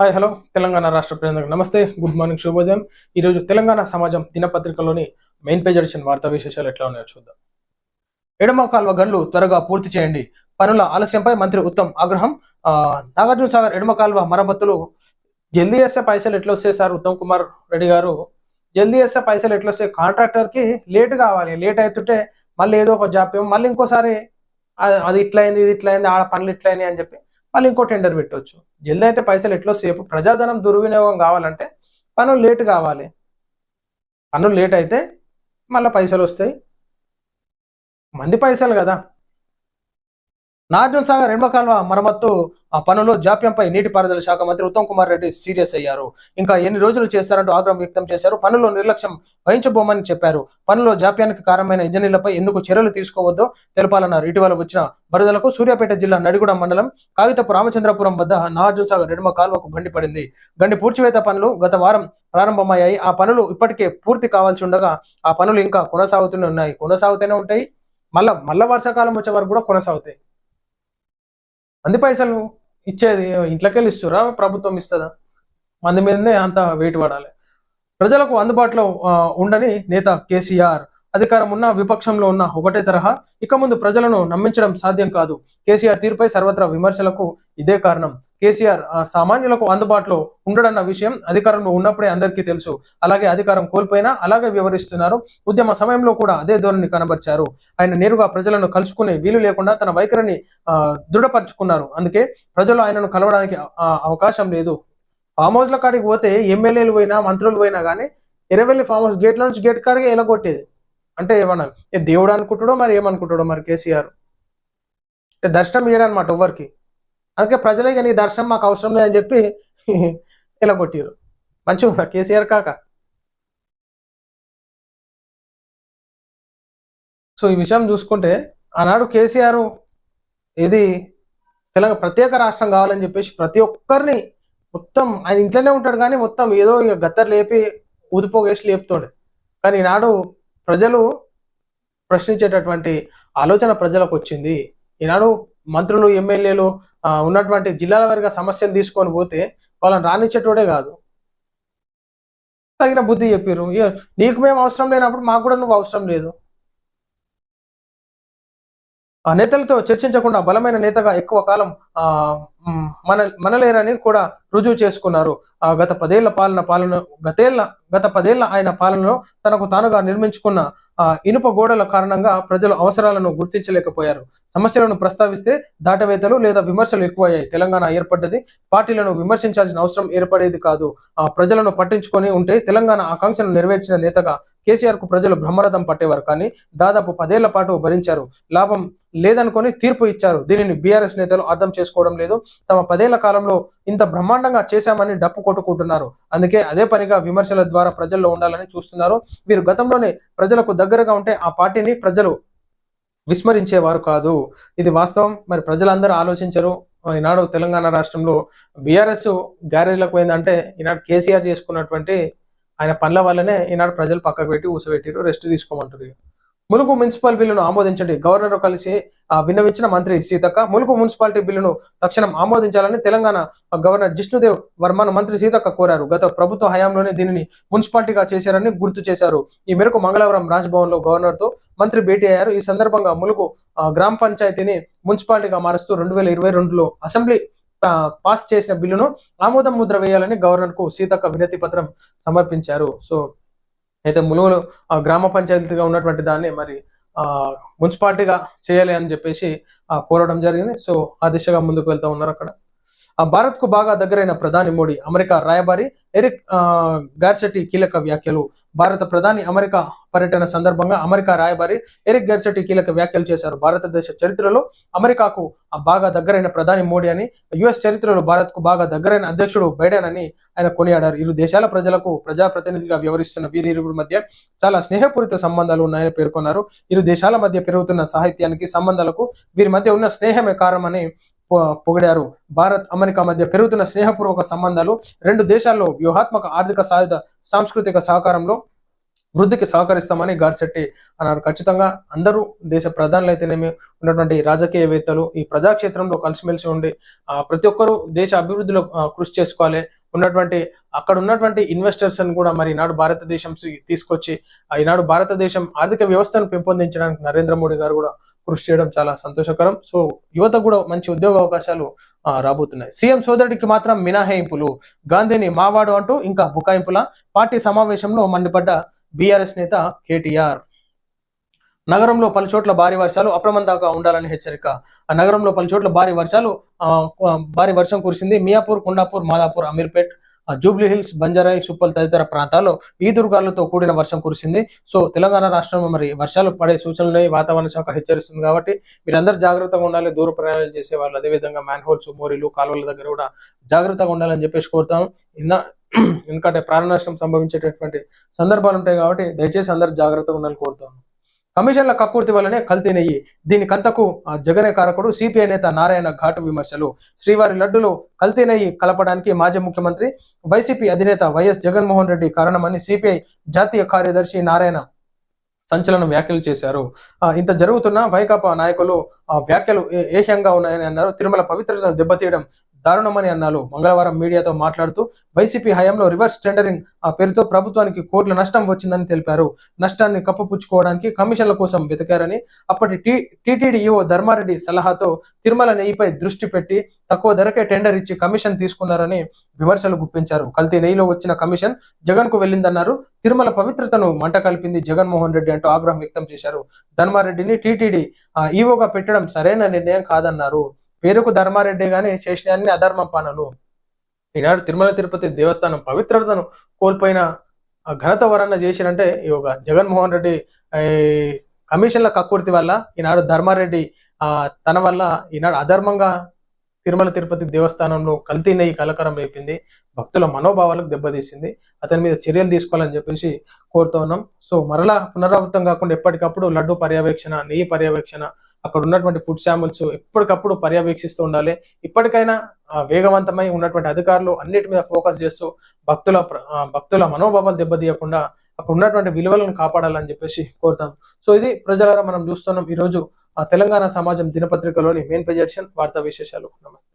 Hi hello Telangana రాష్ట్ర ప్రజలకు నమస్తే. గుడ్ మార్నింగ్ శుభోదయం ఈరోజు తెలంగాణ సమాజం దినపత్రికలోని మెయిన్ పేజ్ ఎడిషన్ వార్తా విశేషాలు ఎట్లా ఉన్నాయో చూద్దాం. ఎడమ కాల్వ గండ్లు త్వరగా పూర్తి చేయండి. పనుల ఆలస్యంపై మంత్రి ఉత్తమ్ ఆగ్రహం. ఆ, నాగార్జున సాగర్ ఎడమ కాల్వ మరమ్మతులు. జల్దీ చేస్తే పైసలు ఎట్లా వస్తాయి సార్? ఉత్తమ్ కుమార్ రెడ్డి గారు. జల్దీ వేస్తే పైసలు ఎట్లా వస్తాయి? కాంట్రాక్టర్కి లేట్ కావాలి. లేట్ అవుతుంటే మళ్ళీ ఏదో ఒక జాప్యం. మళ్ళీ ఇంకోసారి అది- ఇట్లయింది ఇట్లా అయింది ఇది ఇట్లా అయింది ఆడ పనులు ఇట్లయినాయి అని చెప్పి మళ్ళీ ఇంకో టెండర్ పెట్టవచ్చు జల్దీ అయితే పైసలు ఎట్లో సేపు ప్రజాధనం దుర్వినియోగం కావాలంటే పనులు లేట్ కావాలి. పనులు లేట్ అయితే మళ్ళీ పైసలు వస్తాయి. మంది పైసలు కదా. నార్జున్ సాగర్ రెండవ కాలువ మరమ్మత్తు ఆ పనులు జాప్యంపై నీటిపారుదల శాఖ మంత్రి ఉత్తమ్ కుమార్ రెడ్డి సీరియస్ అయ్యారు. ఇంకా ఎన్ని రోజులు చేస్తారంటూ ఆగ్రహం వ్యక్తం చేశారు. పనుల్లో నిర్లక్ష్యం వహించబోమని చెప్పారు. పనుల్లో జాప్యానికి కారణమైన ఇంజనీర్లపై ఎందుకు చర్యలు తీసుకోవద్దో తెలపాలన్నారు ఇటీవల వచ్చిన వరదలకు సూర్యాపేట జిల్లా నడిగూడ మండలం కాగితపు రామచంద్రపురం వద్ద నాగార్జున సాగర్ ఎడమ కాలువకు గండి పడింది. గండి పూడ్చివేత పనులు గత వారం ప్రారంభమయ్యాయి. ఆ పనులు ఇప్పటికే పూర్తి కావాల్సి ఉండగా ఆ పనులు ఇంకా కొనసాగుతూనే ఉన్నాయి. కొనసాగుతూనే ఉంటాయి. మళ్ళా మళ్ళా వర్షాకాలం వచ్చే వరకు కూడా కొనసాగుతాయి. మంది పైసలు ఇచ్చేది ఇంట్లోకెళ్ళి ఇస్తురా ప్రభుత్వం ఇస్తుందా? మంది మీదనే అంత వెయిట్ పడాలి. ప్రజలకు అందుబాటులో ఉండని నేత కేసీఆర్. అధికారం ఉన్న విపక్షంలో ఉన్న ఒకటే తరహా ఇక ముందు ప్రజలను నమ్మించడం సాధ్యం కాదు. కేసీఆర్ తీరుపై సర్వత్రా విమర్శలకు ఇదే కారణం. కేసీఆర్ సామాన్యులకు అందుబాటులో ఉండడన్న విషయం అధికారంలో ఉన్నప్పుడే అందరికీ తెలుసు. అలాగే అధికారం కోల్పోయినా అలాగే వివరిస్తున్నారు. ఉద్యమ సమయంలో కూడా అదే ధోరణి కనబర్చారు. ఆయన నేరుగా ప్రజలను కలుసుకునే వీలు లేకుండా తన వైఖరిని దృఢపరుచుకున్నారు. అందుకే ప్రజలు ఆయనను కలవడానికి అవకాశం లేదు. ఫామ్ హౌస్ల కాడికి పోతే ఎమ్మెల్యేలు పోయినా మంత్రులు పోయినా కానీ ఎరవెల్లి ఫామ్ హౌస్ గేట్ల నుంచి గేట్ కాడికి ఎలగొట్టేది. అంటే ఏమన్నా దేవుడు అనుకుంటాడో మరి ఏమనుకుంటాడో మరి కేసీఆర్. అంటే దర్శనం ఇయ్యడనమాట ఎవరికి అందుకే ప్రజలే కానీ దర్శనం మాకు అవసరం లేదని చెప్పి ఇలా కొట్టారు మంచిగా కేసీఆర్ కాక? సో ఈ విషయం చూసుకుంటే ఆనాడు కేసీఆర్ ఇది తెలంగాణ ప్రత్యేక రాష్ట్రం కావాలని చెప్పేసి ప్రతి ఒక్కరిని మొత్తం ఆయన ఇంట్లోనే ఉంటాడు కానీ మొత్తం ఏదో ఇక గత్తర్ లేపి ఊదిపోగేసి లేపుతుండే. కానీ ఈనాడు ప్రజలు ప్రశ్నించేటటువంటి ఆలోచన ప్రజలకు వచ్చింది. ఈనాడు మంత్రులు ఎమ్మెల్యేలు ఉన్నటువంటి జిల్లాల వారిగా సమస్యలు తీసుకొని పోతే వాళ్ళని రాణించేటోడే కాదు. తగిన బుద్ధి చెప్పారు నీకు మేము అవసరం లేనప్పుడు మాకు కూడా నువ్వు అవసరం లేదు. ఆ నేతలతో చర్చించకుండా బలమైన నేతగా ఎక్కువ కాలం ఆ మన మనలేరని కూడా రుజువు చేసుకున్నారు. ఆ గత పదేళ్ళ పాలన పాలన గతేళ్ళ గత పదేళ్ళ ఆయన పాలనలో తనకు తానుగా నిర్మించుకున్న ఇనుప గోడల కారణంగా ప్రజలు అవసరాలను గుర్తించలేకపోయారు. సమస్యలను ప్రస్తావిస్తే దాటవేతలు లేదా విమర్శలు ఎక్కువయ్యాయి. తెలంగాణ ఏర్పడ్డది. పార్టీలను విమర్శించాల్సిన అవసరం ఏర్పడేది కాదు. ఆ ప్రజలను పట్టించుకొని ఉంటే తెలంగాణ ఆకాంక్షను నెరవేర్చిన నేతగా కేసీఆర్కు ప్రజలు బ్రహ్మరథం పట్టేవారు. కానీ దాదాపు పదేళ్ళ పాటు భరించారు. లాభం లేదనుకొని తీర్పు ఇచ్చారు. దీనిని బీఆర్ఎస్ నేతలు అర్థం చేసుకోవడం లేదు. తమ పదేళ్ళ కాలంలో ఇంత బ్రహ్మాండంగా చేశామని డప్పు కొట్టుకుంటున్నారు. అందుకే అదే పనిగా విమర్శల ద్వారా ప్రజల్లో ఉండాలని చూస్తున్నారు. వీరు గతంలోనే ప్రజలకు దగ్గరగా ఉంటే ఆ పార్టీని ప్రజలు విస్మరించేవారు కాదు. ఇది వాస్తవం. మరి ప్రజలందరూ ఆలోచించరు. ఈనాడు తెలంగాణ రాష్ట్రంలో బీఆర్ఎస్ గ్యారేజ్లకు పోయిందంటే ఈనాడు కేసీఆర్ చేసుకున్నటువంటి ఆయన పనుల వల్లనే ఈనాడు ప్రజలు పక్కకు పెట్టి ఊసబెట్టిరు రెస్ట్ తీసుకోమంటారు ములుగు మున్సిపల్ బిల్లును ఆమోదించండి. గవర్నర్ కలిసి విన్నవించిన మంత్రి సీతక్క ములుగు మున్సిపాలిటీ బిల్లును తక్షణం ఆమోదించాలని తెలంగాణ గవర్నర్ జిష్ణుదేవ్ వర్మను మంత్రి సీతక్క కోరారు. గత ప్రభుత్వ హయాంలోనే దీనిని మున్సిపాలిటీగా చేశారని గుర్తు చేశారు. ఈ మేరకు మంగళవారం రాజ్భవన్లో గవర్నర్తో మంత్రి భేటీ అయ్యారు. ఈ సందర్భంగా ములుగు గ్రామ పంచాయతీని మున్సిపాలిటీగా మారుస్తూ రెండు వేల ఇరవై రెండులో అసెంబ్లీ పాస్ చేసిన బిల్లును ఆమోదం ముద్ర వేయాలని గవర్నర్కు సీతక్క వినతి పత్రం సమర్పించారు. సో అయితే ములుగులో గ్రామ పంచాయతీగా ఉన్నటువంటి దాన్ని మరి ఆ మున్సిపాలిటీగా చేయాలి అని చెప్పేసి ఆ, కోరడం జరిగింది. సో ఆ దిశగా ముందుకు వెళ్తా ఉన్నారు అక్కడ. ఆ భారత్కు బాగా దగ్గరైన ప్రధాని మోడీ అమెరికా రాయబారి ఎరిక్ ఆ, గార్సెట్టి కీలక వ్యాఖ్యలు భారత ప్రధాని అమెరికా పర్యటన సందర్భంగా అమెరికా రాయబారి ఎరిక్ గర్సెట్టి కీలక వ్యాఖ్యలు చేశారు. భారతదేశ చరిత్రలో అమెరికాకు బాగా దగ్గరైన ప్రధాని మోడీ అని యుఎస్ చరిత్రలో భారత్కు బాగా దగ్గరైన అధ్యక్షుడు బైడెన్ అని ఆయన కొనియాడారు. ఇరు దేశాల ప్రజలకు ప్రజాప్రతినిధిగా వ్యవహరిస్తున్న వీరిరువురి మధ్య చాలా స్నేహపూరిత సంబంధాలు ఉన్నాయని పేర్కొన్నారు. ఇరు దేశాల మధ్య పెరుగుతున్న సాహిత్యానికి సంబంధాలకు వీరి మధ్య ఉన్న స్నేహమే కారణమని పొగిడారు. భారత్ అమెరికా మధ్య పెరుగుతున్న స్నేహపూర్వక సంబంధాలు రెండు దేశాల్లో వ్యూహాత్మక ఆర్థిక సాయుధ సాంస్కృతిక సహకారంలో వృద్ధికి సహకరిస్తామని గార్సెట్టి అన్నారు. ఖచ్చితంగా అందరూ దేశ ప్రధానులు అయితేనేమి ఉన్నటువంటి రాజకీయవేత్తలు ఈ ప్రజాక్షేత్రంలో కలిసిమెలిసి ఉండి ప్రతి ఒక్కరూ దేశ అభివృద్ధిలో కృషి చేసుకోవాలి. ఉన్నటువంటి అక్కడ ఉన్నటువంటి ఇన్వెస్టర్స్ అని కూడా మరి ఈనాడు భారతదేశం తీసుకొచ్చి ఈనాడు భారతదేశం ఆర్థిక వ్యవస్థను పెంపొందించడానికి నరేంద్ర మోడీ గారు కూడా కృషి చేయడం చాలా సంతోషకరం. సో యువత కూడా మంచి ఉద్యోగ అవకాశాలు రాబోతున్నాయి. సీఎం సోదరుడికి మాత్రం మినహాయింపులు. గాంధీని మావాడు అంటూ ఇంకా బుకాయింపుల. పార్టీ సమావేశంలో మండిపడ్డ బీఆర్ఎస్ నేత కేటీఆర్. నగరంలో పలు చోట్ల భారీ వర్షాలు అప్రమత్తంగా ఉండాలని హెచ్చరిక. ఆ నగరంలో పలు చోట్ల భారీ వర్షాలు భారీ వర్షం కురిసింది మియాపూర్ కొండాపూర్ మాదాపూర్ అమీర్పేట్ జూబ్లీ హిల్స్ బంజారాయి సుప్పల్ తదితర ప్రాంతాల్లో ఈదురుగాలులతో కూడిన వర్షం కురిసింది. సో తెలంగాణ రాష్ట్రంలో మరి వర్షాలు పడే సూచనలు వాతావరణ శాఖ హెచ్చరిస్తుంది కాబట్టి మీరందరూ జాగ్రత్తగా ఉండాలి దూర ప్రయాణాలు చేసే వాళ్ళు అదేవిధంగా మ్యాన్ హోల్స్ మోరీలు కాలువల దగ్గర కూడా జాగ్రత్తగా ఉండాలని చెప్పేసి కోరుతాం ఇన్న ఎందుకంటే ప్రాణ నష్టం సంభవించేటటువంటి సందర్భాలు ఉంటాయి కాబట్టి దయచేసి అందరూ జాగ్రత్తగా ఉండాలని కోరుతాం కమిషన్ల కక్కుర్తి వల్లనే కల్తీనయ్యి దీనికంతకు ఆ, జగనే కారకుడు సిపిఐ నేత నారాయణ ఘాటు విమర్శలు. శ్రీవారి లడ్డులో కల్తీనయ్యి కలపడానికి మాజీ ముఖ్యమంత్రి వైసీపీ అధినేత వైఎస్ జగన్మోహన్ రెడ్డి కారణమని సిపిఐ జాతీయ కార్యదర్శి నారాయణ సంచలన వ్యాఖ్యలు చేశారు. ఇంత జరుగుతున్న వైకాపా నాయకులు ఆ వ్యాఖ్యలు ఏహ్యంగా ఉన్నాయని అన్నారు. తిరుమల పవిత్రతను దెబ్బతీయడం దారుణమని అన్నారు. మంగళవారం మీడియాతో మాట్లాడుతూ వైసీపీ హయాంలో రివర్స్ టెండరింగ్ ఆ పేరుతో ప్రభుత్వానికి కోట్ల నష్టం వచ్చిందని తెలిపారు. నష్టాన్ని కప్పపుచ్చుకోవడానికి కమిషన్ల కోసం వెతికారని అప్పటి టీటీడీఈఓ ధర్మారెడ్డి సలహాతో తిరుమల నెయ్యిపై దృష్టి పెట్టి తక్కువ ధరకే టెండర్ ఇచ్చి కమిషన్ తీసుకున్నారని విమర్శలు గుప్పించారు. కల్తీ నెయ్యిలో వచ్చిన కమిషన్ జగన్కు వెళ్ళిందన్నారు. తిరుమల పవిత్రతను మంట కలిపింది జగన్మోహన్ రెడ్డి అంటూ ఆగ్రహం వ్యక్తం చేశారు. ధర్మారెడ్డిని టీటీడీ ఈవోగా పెట్టడం సరైన నిర్ణయం కాదన్నారు. పేరుకు ధర్మారెడ్డి గాని చేసిన అన్ని అధర్మ పనులు. ఈనాడు తిరుమల తిరుపతి దేవస్థానం పవిత్రతను కోల్పోయిన ఘనత వరణ చేసినంటే ఈ ఒక జగన్మోహన్ రెడ్డి కమిషన్ల కక్కుర్తి వల్ల ఈనాడు ధర్మారెడ్డి ఆ తన వల్ల ఈనాడు అధర్మంగా తిరుమల తిరుపతి దేవస్థానంలో కల్తీ నెయ్యి కలకరం రేపింది. భక్తుల మనోభావాలకు దెబ్బతీసింది. అతని మీద చర్యలు తీసుకోవాలని చెప్పేసి కోరుతూ ఉన్నాం. సో మరలా పునరావృతం కాకుండా ఎప్పటికప్పుడు లడ్డు పర్యవేక్షణ నెయ్యి పర్యవేక్షణ అక్కడ ఉన్నటువంటి ఫుడ్ శాంపుల్స్ ఎప్పటికప్పుడు పర్యవేక్షిస్తూ ఉండాలి. ఇప్పటికైనా వేగవంతమై ఉన్నటువంటి అధికారులు అన్నిటి మీద ఫోకస్ చేస్తూ భక్తుల ఆ, భక్తుల మనోభావాలు దెబ్బతీయకుండా అక్కడ ఉన్నటువంటి విలువలను కాపాడాలని చెప్పేసి కోరుతాం. సో ఇది ప్రజలారా మనం చూస్తున్నాం ఈ రోజు ఆ తెలంగాణ సమాజం దినపత్రికలోని మెయిన్ పేజ్ వార్తా విశేషాలు. నమస్తే.